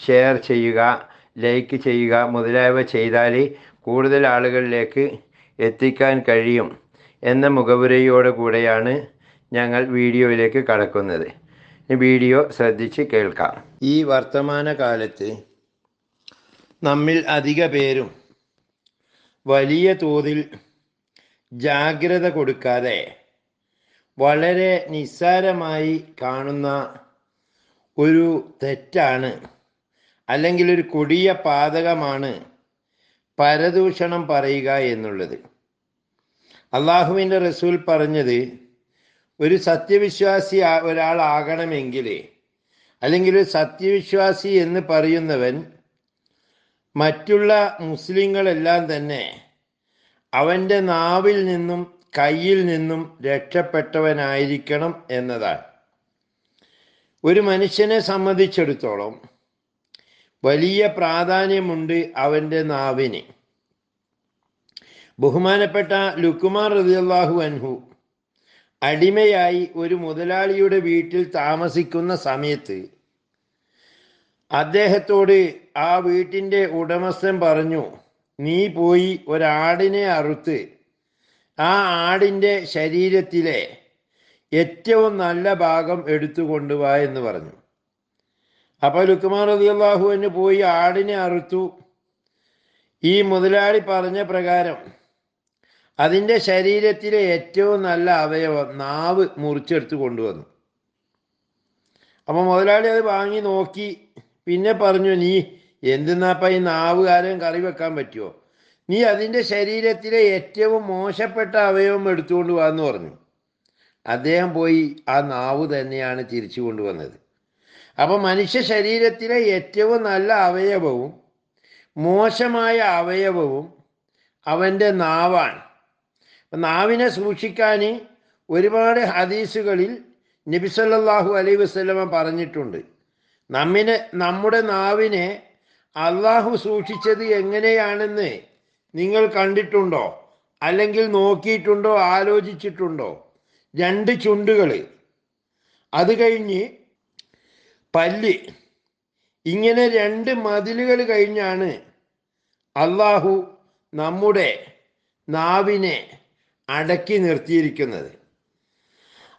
Share ചെയ്യുക like ചെയ്യുക മുതലായവ ചെയ്താൽ കൂടുതൽ ആളുകളിലേക്ക് എത്തിക്കാൻ കഴിയും എന്ന മുഖവുരയോട് കൂടെയാണ് ഞങ്ങൾ വീഡിയോയിലേക്ക് കടക്കുന്നത്. വീഡിയോ ശ്രദ്ധിച്ച് കേൾക്കാം. ഈ വർത്തമാന കാലത്ത് നമ്മിൽ അധിക പേരും വലിയ തോതിൽ ജാഗ്രത കൊടുക്കാതെ വളരെ നിസ്സാരമായി കാണുന്ന ഒരു തെറ്റാണ് അല്ലെങ്കിൽ ഒരു കൊടിയ പാതകമാണ് പരദൂഷണം പറയുക എന്നുള്ളത്. അള്ളാഹുവിന്റെ റസൂൽ പറഞ്ഞത് ഒരു സത്യവിശ്വാസി ഒരാളാകണമെങ്കിൽ അല്ലെങ്കിൽ ഒരു സത്യവിശ്വാസി എന്ന് പറയുന്നവൻ മറ്റുള്ള മുസ്ലിങ്ങളെല്ലാം തന്നെ അവന്റെ നാവിൽ നിന്നും കയ്യിൽ നിന്നും രക്ഷപ്പെട്ടവനായിരിക്കണം എന്നതാണ്. ഒരു മനുഷ്യനെ സംബന്ധിച്ചിടത്തോളം വലിയ പ്രാധാന്യമുണ്ട് അവന്റെ നാവിന്. ബഹുമാനപ്പെട്ട ലുക്കുമാർ റളിയല്ലാഹു അൻഹു അടിമയായി ഒരു മുതലാളിയുടെ വീട്ടിൽ താമസിക്കുന്ന സമയത്ത് അദ്ദേഹത്തോട് ആ വീട്ടിന്റെ ഉടമസ്ഥൻ പറഞ്ഞു നീ പോയി ഒരാടിനെ അറുത്ത് ആ ആടിന്റെ ശരീരത്തിലെ ഏറ്റവും നല്ല ഭാഗം എടുത്തു കൊണ്ടുവാ എന്ന് പറഞ്ഞു. അപ്പോൾ ലുക്കുമാർ റളിയല്ലാഹുവിന് പോയി ആടിനെ അറുത്തു. ഈ മുതലാളി പറഞ്ഞ പ്രകാരം അതിന്റെ ശരീരത്തിലെ ഏറ്റവും നല്ല അവയവം നാവ് മുറിച്ചെടുത്ത് കൊണ്ടുവന്നു. അപ്പൊ മുതലാളി അത് വാങ്ങി നോക്കി. പിന്നെ പറഞ്ഞു നീ എന്തിനാപ്പ ഈ നാവ് കാലം കറി വെക്കാൻ പറ്റുമോ നീ അതിന്റെ ശരീരത്തിലെ ഏറ്റവും മോശപ്പെട്ട അവയവം എടുത്തുകൊണ്ട് വാന്ന് പറഞ്ഞു. അദ്ദേഹം പോയി ആ നാവ് തന്നെയാണ് തിരിച്ചു കൊണ്ടുവന്നത്. അപ്പൊ മനുഷ്യ ശരീരത്തിലെ ഏറ്റവും നല്ല അവയവവും മോശമായ അവയവവും അവന്റെ നാവാണ്. നാവിനെ സൂക്ഷിക്കാൻ ഒരുപാട് ഹദീസുകളിൽ നബിസല്ലാഹു അലൈ വസ്ലമ പറഞ്ഞിട്ടുണ്ട്. നമ്മിനെ നമ്മുടെ നാവിനെ അള്ളാഹു സൂക്ഷിച്ചത് എങ്ങനെയാണെന്ന് നിങ്ങൾ കണ്ടിട്ടുണ്ടോ? അല്ലെങ്കിൽ നോക്കിയിട്ടുണ്ടോ? ആലോചിച്ചിട്ടുണ്ടോ? രണ്ട് ചുണ്ടുകൾ അത് കഴിഞ്ഞ് പല്ല്. ഇങ്ങനെ രണ്ട് മതിലുകൾ കഴിഞ്ഞാണ് അള്ളാഹു നമ്മുടെ നാവിനെ അടക്കി നിർത്തിയിരിക്കുന്നത്.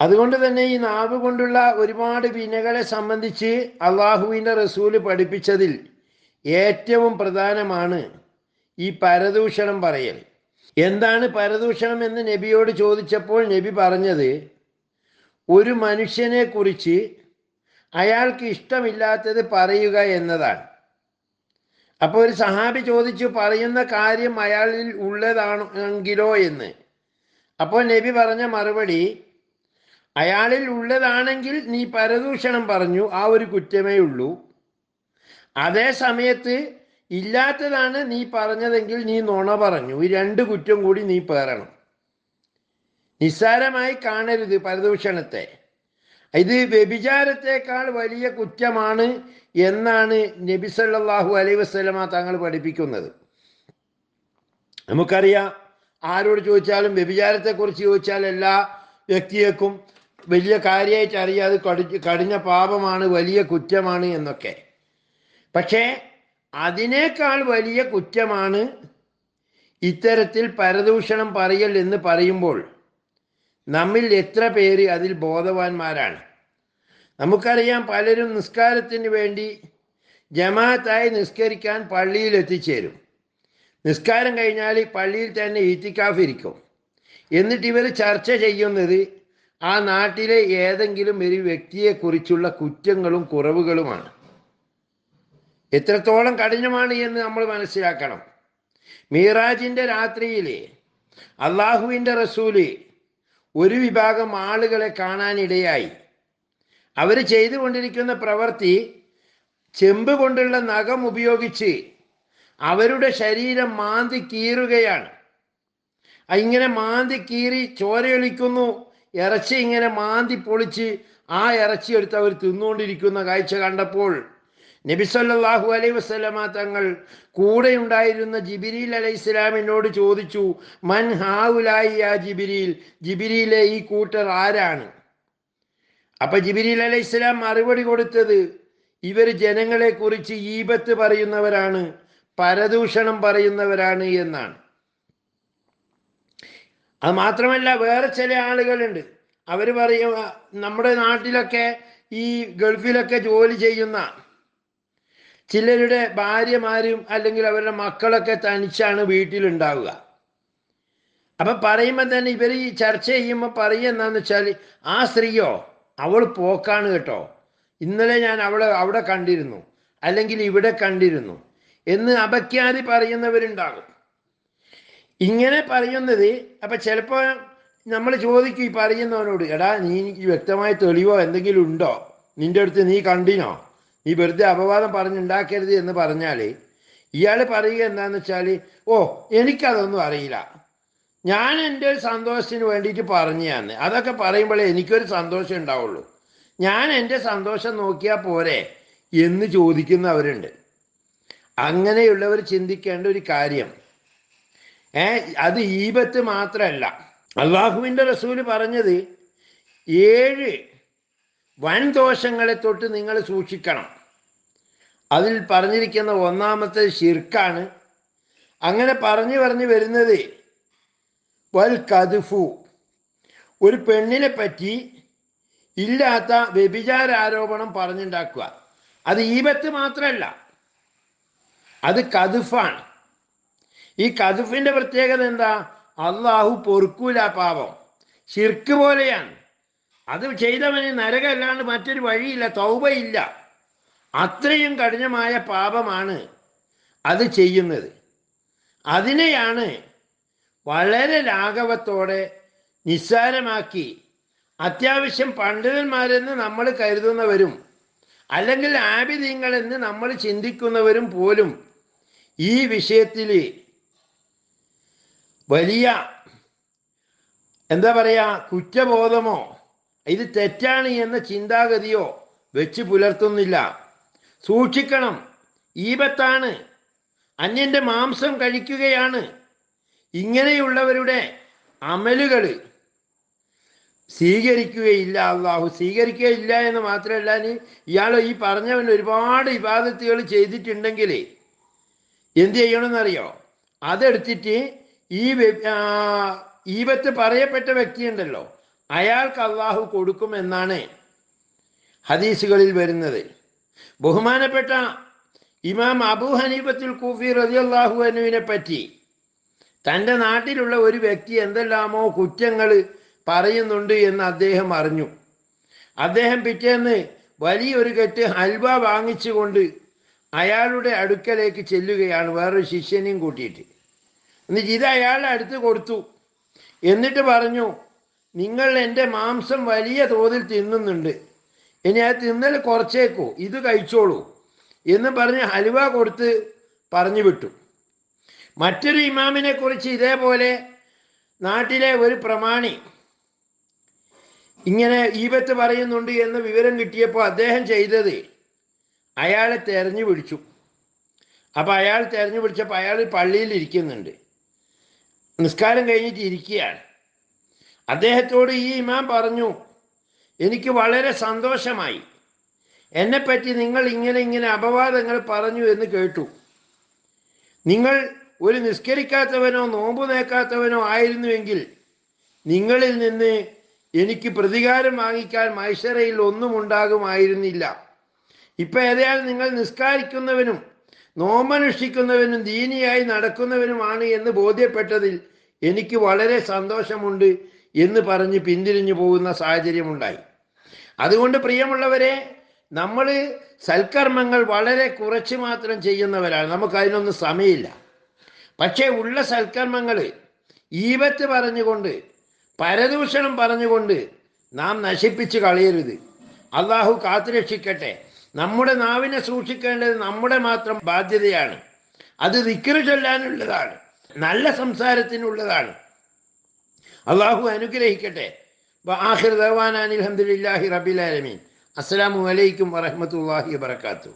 അതുകൊണ്ട് തന്നെ ഈ നാവ് കൊണ്ടുള്ള ഒരുപാട് വിനകളെ സംബന്ധിച്ച് അള്ളാഹുവിന്റെ റസൂൽ പഠിപ്പിച്ചതിൽ ഏറ്റവും പ്രധാനമാണ് ഈ പരദൂഷണം പറയൽ. എന്താണ് പരദൂഷണം എന്ന് നബിയോട് ചോദിച്ചപ്പോൾ നബി പറഞ്ഞത് ഒരു മനുഷ്യനെ കുറിച്ച് അയാൾക്ക് ഇഷ്ടമില്ലാത്തത് പറയുക എന്നതാണ്. അപ്പോൾ ഒരു സഹാബി ചോദിച്ചു പറയുന്ന കാര്യം അയാളിൽ ഉള്ളതാണെങ്കിലോ എന്ന്? അപ്പോൾ നബി പറഞ്ഞ മറുപടി അയാളിൽ ഉള്ളതാണെങ്കിൽ നീ പരദൂഷണം പറഞ്ഞു ആ ഒരു കുറ്റമേ ഉള്ളൂ. അതേ സമയത്ത് ഇല്ലാത്തതാണ് നീ പറഞ്ഞതെങ്കിൽ നീ നുണ പറഞ്ഞു ഈ രണ്ട് കുറ്റം കൂടി നീ പേറണം. നിസ്സാരമായി കാണരുത് പരദൂഷണത്തെ. ഇത് വ്യഭിചാരത്തെക്കാൾ വലിയ കുറ്റമാണ് എന്നാണ് നബി സല്ലല്ലാഹു അലൈ വസല്ലമ തങ്ങൾ പഠിപ്പിക്കുന്നത്. നമുക്കറിയാം ആരോട് ചോദിച്ചാലും വ്യഭിചാരത്തെക്കുറിച്ച് ചോദിച്ചാൽ എല്ലാ വ്യക്തിയേക്കും വലിയ കാര്യമായിട്ട് അറിയാം അത് കടി കടിഞ്ഞ പാപമാണ് വലിയ കുറ്റമാണ് എന്നൊക്കെ. പക്ഷേ അതിനേക്കാൾ വലിയ കുറ്റമാണ് ഇത്തരത്തിൽ പരദൂഷണം പറയൽ എന്ന് പറയുമ്പോൾ നമ്മിൽ എത്ര പേര് അതിൽ ബോധവാന്മാരാണ്? നമുക്കറിയാം പലരും നിസ്കാരത്തിന് വേണ്ടി ജമാഅത്തായി നിസ്കരിക്കാൻ പള്ളിയിൽ എത്തിച്ചേരും. നിസ്കാരം കഴിഞ്ഞാൽ പള്ളിയിൽ തന്നെ ഇരിക്കും. എന്നിട്ട് ഇവർ ചർച്ച ചെയ്യുന്നത് ആ നാട്ടിലെ ഏതെങ്കിലും ഒരു വ്യക്തിയെക്കുറിച്ചുള്ള കുറ്റങ്ങളും കുറവുകളുമാണ്. എത്രത്തോളം കഠിനമാണ് എന്ന് നമ്മൾ മനസ്സിലാക്കണം. മീറാജിന്റെ രാത്രിയിൽ അള്ളാഹുവിന്റെ റസൂൽ ഒരു വിഭാഗം ആളുകളെ കാണാനിടയായി. അവർ ചെയ്തുകൊണ്ടിരിക്കുന്ന പ്രവൃത്തി ചെമ്പ് കൊണ്ടുള്ള നഖം ഉപയോഗിച്ച് അവരുടെ ശരീരം മാന്തി കീറുകയാണ്. ഇങ്ങനെ മാന്തി കീറി ചോരയൊലിക്കുന്നു. ഇറച്ചി ഇങ്ങനെ മാന്തി പൊളിച്ച് ആ ഇറച്ചി എടുത്ത് അവർ തിന്നുകൊണ്ടിരിക്കുന്ന കാഴ്ച കണ്ടപ്പോൾ നബിസല്ലാഹു അലൈ വസ്ലമ തങ്ങൾ കൂടെ ഉണ്ടായിരുന്ന ജിബിരിൽ അലൈഹി ഇസ്ലാമിനോട് ചോദിച്ചു മൻ ഹാവുലായി ആ ജിബിരിൽ? ജിബിരിയിലെ ഈ കൂട്ടർ ആരാണ്? അപ്പൊ ജിബിരിൽ അലൈഹി ഇസ്ലാം മറുപടി കൊടുത്തത് ഇവർ ജനങ്ങളെ കുറിച്ച് ഈപത്ത് പറയുന്നവരാണ് പരദൂഷണം പറയുന്നവരാണ് എന്നാണ്. അത് മാത്രമല്ല വേറെ ചില ആളുകളുണ്ട്. അവർ പറയുക നമ്മുടെ നാട്ടിലൊക്കെ ഈ ഗൾഫിലൊക്കെ ജോലി ചെയ്യുന്ന ചിലരുടെ ഭാര്യമാരും അല്ലെങ്കിൽ അവരുടെ മക്കളൊക്കെ തനിച്ചാണ് വീട്ടിലുണ്ടാവുക. അപ്പൊ പറയുമ്പോൾ തന്നെ ഇവർ ഈ ചർച്ച ചെയ്യുമ്പോൾ പറയുന്നതെന്ന് വെച്ചാൽ ആ സ്ത്രീയോ അവൾ പോക്കാണ് കേട്ടോ. ഇന്നലെ ഞാൻ അവളെ അവിടെ കണ്ടിരുന്നു. അല്ലെങ്കിൽ ഇവിടെ കണ്ടിരുന്നു. എന്ന് അപഖ്യാതി പറയുന്നവരുണ്ടാകും. ഇങ്ങനെ പറയുന്നത് അപ്പൊ ചിലപ്പോൾ നമ്മൾ ചോദിക്കും ഈ പറയുന്നവനോട് എടാ നീ വ്യക്തമായ തെളിവോ എന്തെങ്കിലും ഉണ്ടോ? നിന്റെ അടുത്ത് നീ കണ്ടിനോ? നീ വെറുതെ അപവാദം പറഞ്ഞുണ്ടാക്കരുത് എന്ന് പറഞ്ഞാൽ ഇയാൾ പറയുക എന്താന്ന് വെച്ചാൽ ഓ എനിക്കതൊന്നും അറിയില്ല. ഞാൻ എന്റെ ഒരു സന്തോഷത്തിന് വേണ്ടിയിട്ട് പറഞ്ഞാന്ന് അതൊക്കെ പറയുമ്പോഴേ എനിക്കൊരു സന്തോഷം ഉണ്ടാവുള്ളൂ. ഞാൻ എന്റെ സന്തോഷം നോക്കിയാൽ പോരെ എന്ന് ചോദിക്കുന്നവരുണ്ട്. അങ്ങനെയുള്ളവർ ചിന്തിക്കേണ്ട ഒരു കാര്യം. ഏ അത് ഈപത്ത് മാത്രമല്ല. അള്ളാഹുവിന്റെ റസൂൽ പറഞ്ഞത് ഏഴ് വൻ ദോഷങ്ങളെ തൊട്ട് നിങ്ങൾ സൂക്ഷിക്കണം. അതിൽ പറഞ്ഞിരിക്കുന്ന ഒന്നാമത്തെ ശിർക്കാണ്. അങ്ങനെ പറഞ്ഞു പറഞ്ഞു വരുന്നത് വൽ കതുഫു ഒരു പെണ്ണിനെ പറ്റി ഇല്ലാത്ത വ്യഭിചാര ആരോപണം പറഞ്ഞുണ്ടാക്കുക. അത് ഈപത്ത് മാത്രമല്ല അത് കതുഫാണ് ഈ കതുഫിന്റെ പ്രത്യേകത എന്താ? അള്ളാഹു പൊറുക്കൂല പാപം. ശിർക്ക് പോലെയാണ്. അത് ചെയ്തവന് നരകമല്ലാണ്ട് മറ്റൊരു വഴിയില്ല തൗബയില്ല. അത്രയും കഠിനമായ പാപമാണ് അത് ചെയ്യുന്നത്. അതിനെയാണ് വളരെ ലാഘവത്തോടെ നിസ്സാരമാക്കി അത്യാവശ്യം പണ്ഡിതന്മാരെന്ന് നമ്മൾ കരുതുന്നവരും അല്ലെങ്കിൽ ആബിദീങ്ങളെന്ന് നമ്മൾ ചിന്തിക്കുന്നവരും പോലും ഈ വിഷയത്തിൽ വലിയ എന്താ പറയുക കുറ്റബോധമോ ഇത് തെറ്റാണ് എന്ന ചിന്താഗതിയോ വെച്ച് പുലർത്തുന്നില്ല. സൂക്ഷിക്കണം. ഈപത്താണ് അന്യന്റെ മാംസം കഴിക്കുകയാണ്. ഇങ്ങനെയുള്ളവരുടെ അമലുകൾ സ്വീകരിക്കുകയില്ല അള്ളാഹു. സ്വീകരിക്കുകയില്ല എന്ന് മാത്രമല്ല ഇയാൾ ഈ പറഞ്ഞവൻ ഒരുപാട് ഇബാദത്തുകൾ ചെയ്തിട്ടുണ്ടെങ്കിൽ എന്ത് ചെയ്യണമെന്നറിയോ? അതെടുത്തിട്ട് ഈ ഈപത്ത് പറയപ്പെട്ട വ്യക്തിയുണ്ടല്ലോ. അയാൾക്ക് അള്ളാഹു കൊടുക്കുമെന്നാണ് ഹദീസുകളിൽ വരുന്നത്. ബഹുമാനപ്പെട്ട ഇമാം അബൂ ഹനീബത്തുൽ കൂഫി റളിയല്ലാഹു അനുവിനെ പറ്റി തന്റെ നാട്ടിലുള്ള ഒരു വ്യക്തി എന്തെല്ലാമോ കുറ്റങ്ങൾ പറയുന്നുണ്ട് എന്ന് അദ്ദേഹം അറിഞ്ഞു. അദ്ദേഹം പിറ്റേന്ന് വലിയൊരു കെട്ട് ഹൽവ വാങ്ങിച്ചുകൊണ്ട് അയാളുടെ അടുക്കലേക്ക് ചെല്ലുകയാണ്. വേറൊരു ശിഷ്യനെയും കൂട്ടിയിട്ട്. എന്നിട്ട് ഇത് അയാളുടെ അടുത്ത് കൊടുത്തു. എന്നിട്ട് പറഞ്ഞു നിങ്ങൾ എന്റെ മാംസം വലിയ തോതിൽ തിന്നുന്നുണ്ട്. ഇനി അത് തിന്നൽ കുറച്ചേക്കൂ. ഇത് കഴിച്ചോളൂ എന്ന് പറഞ്ഞ് ഹലുവ കൊടുത്ത് പറഞ്ഞു വിട്ടു. മറ്റൊരു ഇമാമിനെ കുറിച്ച് ഇതേപോലെ നാട്ടിലെ ഒരു പ്രമാണി ഇങ്ങനെ ഈപത്ത് പറയുന്നുണ്ട് എന്ന് വിവരം കിട്ടിയപ്പോൾ അദ്ദേഹം ചെയ്തത് അയാളെ തെരഞ്ഞു പിടിച്ചു. അപ്പം അയാൾ തെരഞ്ഞു പിടിച്ചപ്പോൾ അയാൾ പള്ളിയിൽ ഇരിക്കുന്നുണ്ട്. നിസ്കാരം കഴിഞ്ഞിട്ട് ഇരിക്കുകയാണ്. അദ്ദേഹത്തോട് ഈ ഇമാം പറഞ്ഞു എനിക്ക് വളരെ സന്തോഷമായി. എന്നെപ്പറ്റി നിങ്ങൾ ഇങ്ങനെ ഇങ്ങനെ അപവാദങ്ങൾ പറഞ്ഞു എന്ന് കേട്ടു. നിങ്ങൾ ഒരു നിസ്കരിക്കാത്തവനോ നോമ്പ് നേക്കാത്തവനോ ആയിരുന്നുവെങ്കിൽ നിങ്ങളിൽ നിന്ന് എനിക്ക് പ്രതികാരം വാങ്ങിക്കാൻ മൈസറയിൽ ഒന്നും ഉണ്ടാകുമായിരുന്നില്ല. ഇപ്പം ഏതായാലും നിങ്ങൾ നിസ്കാരിക്കുന്നവനും നോമനുഷ്ഠിക്കുന്നവനും ദീനിയായി നടക്കുന്നവനുമാണ് എന്ന് ബോധ്യപ്പെട്ടതിൽ എനിക്ക് വളരെ സന്തോഷമുണ്ട് എന്ന് പറഞ്ഞ് പിന്തിരിഞ്ഞു പോകുന്ന സാഹചര്യമുണ്ടായി. അതുകൊണ്ട് പ്രിയമുള്ളവരെ നമ്മൾ സൽക്കർമ്മങ്ങൾ വളരെ കുറച്ച് മാത്രം ചെയ്യുന്നവരാണ്. നമുക്ക് അതിനൊന്നും സമയമില്ല. പക്ഷേ ഉള്ള സൽക്കർമ്മങ്ങൾ ഈപത്ത് പറഞ്ഞുകൊണ്ട് പരദൂഷണം പറഞ്ഞുകൊണ്ട് നാം നശിപ്പിച്ച് കളയരുത്. അള്ളാഹു കാത്തുരക്ഷിക്കട്ടെ. നമ്മുടെ നാവിനെ സൂക്ഷിക്കേണ്ടത് നമ്മുടെ മാത്രം ബാധ്യതയാണ്. അത് ദിക്കറ് ചൊല്ലാനുള്ളതാണ്. നല്ല സംസാരത്തിനുള്ളതാണ്. അള്ളാഹു അനുഗ്രഹിക്കട്ടെ. ആഹിർ ദവാനാൻ അലഹമുല്ലാഹി റബിലാലമീൻ അസ്സാം വലൈക്കും വറഹമത്തല്ലാഹി വാത്തു